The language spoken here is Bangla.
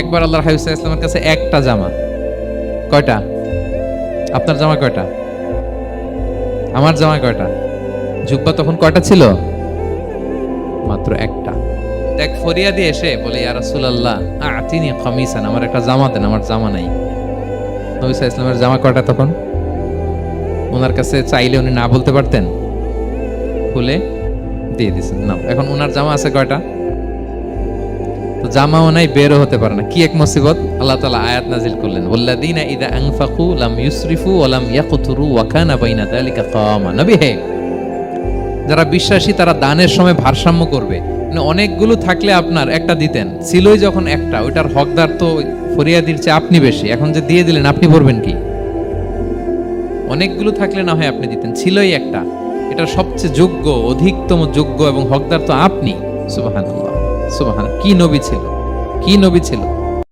একবার আল্লাহ হাবিব ইসলামের কাছে একটা জামা। কয়টা? আপনার জামা কয়টা? আমার জামা কয়টা? জুব্বা তখন কয়টা ছিল? মাত্র একটা। দেখ, ফরিয়া দিয়ে এসে বলে, ইয়া রাসূলুল্লাহ, আতিনি খামিসান আমার একটা জামা দেন, আমার জামা নাই। নবী ইসলামের জামা কয়টা তখন? ওনার কাছে চাইলে উনি না বলতে পারতেন? খুলে দিয়ে দিছেন না এখন ওনার জামা আছে কয়টা? জামাও নাই, বেরও হতে পারে না। কি এক মুসিবত? আল্লাহ তাআলা আয়াত নাজিল করলেন ওয়াল্লাযীনা ইযা আনফাকু লাম ইউসরিফু ওয়া লাম ইয়াকতুরু বাইনা যালিকা কাওয়ামা নবী হে যারা বিশ্বাসী, তারা দানের সময় ভারসাম্য করবে। মানে অনেকগুলো থাকলে আপনার একটা দিতেন। ছিলই যখন একটা, ওইটার হকদার তো ফরিয়াদির চেয়ে আপনি বেশি। এখন যে দিয়ে দিলেন, আপনি পড়বেন কি? অনেকগুলো থাকলে না হয় আপনি দিতেন, ছিলই একটা। এটা সবচেয়ে যোগ্য, অধিকতম যোগ্য এবং হকদার তো আপনি সুবাহান সুবাহান কি নবী ছিল? কি নবী ছিল?